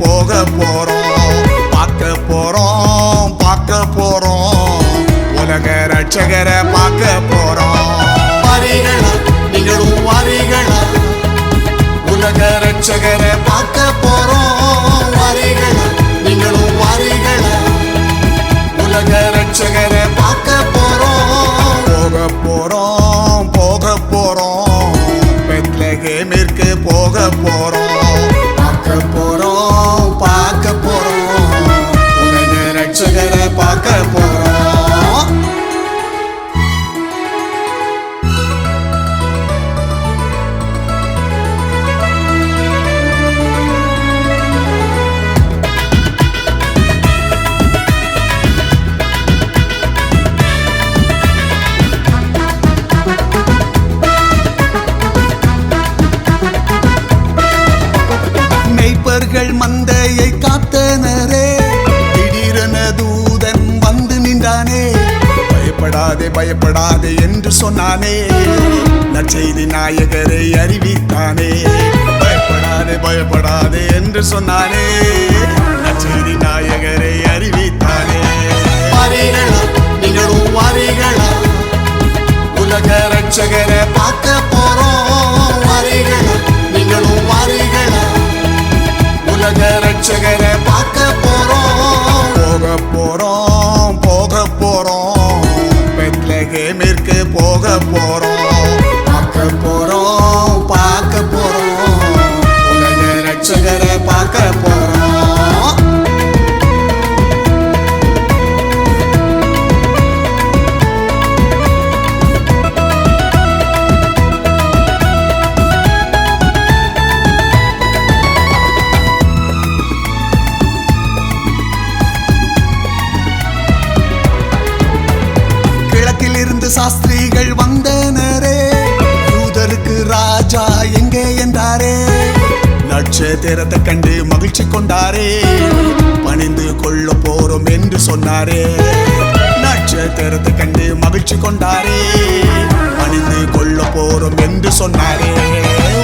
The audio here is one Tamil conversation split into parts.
போக போறோம். பார்க்க போறோம் பார்க்க போறோம். உலக ரட்சகரை பார்க்க போறோம். பரிகள் போகிறோம் மெய்ப்பர்கள் மந்தையை காத்தனரே. பயப்படாதே பயப்படாதே என்று சொன்னானே. நற்செய்தி நாயகரை அறிவித்தானே. பயப்படாதே பயப்படாதே என்று சொன்னானே. நற்செய்தி நாயகரை சாஸ்திரிகள் வந்தனரே. தூதருக்கு ராஜா எங்கே என்றாரே. நட்சத்திரத்தை கண்டு மகிழ்ச்சி கொண்டாரே. பணிந்து கொள்ள போறோம் என்று சொன்னாரே. நட்சத்திரத்தை கண்டு மகிழ்ச்சி கொண்டாரே. பணிந்து கொள்ள போறோம் என்று சொன்னாரே.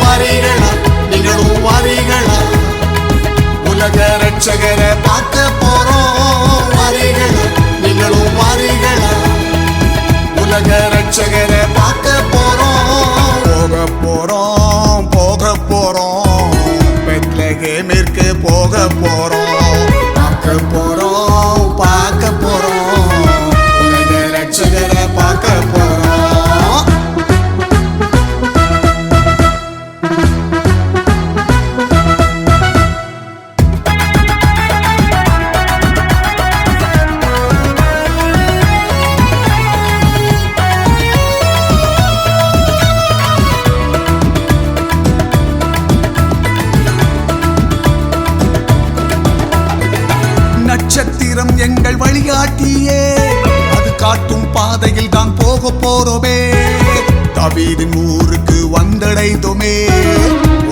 வாரீகளா? உலக ரட்சகரை. காட்டும் பாதையில் தான் போக போறோமே. தவீதின் ஊருக்கு வந்தடைந்தோமே.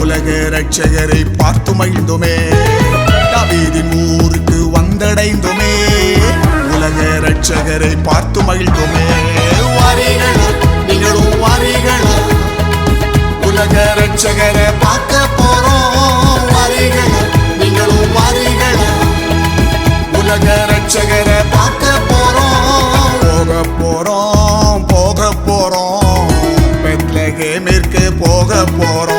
உலக ரட்சகரை பார்த்து மகிழ்ந்தோமே. தவீதின் ஊருக்கு வந்தடைந்தோமே. உலக ரட்சகரை பார்த்து மகிழ்ந்தோமே. வாரீகளா நீங்களும் வாரீகளா உலக ரட்சகரை பார்க்க போறோம். வாரீகளா நீங்களும் வாரீகளா உலக ரட்சகரை போக போறோம் போக போறோம். பெத்லகேமிற்கு போக போறோம்.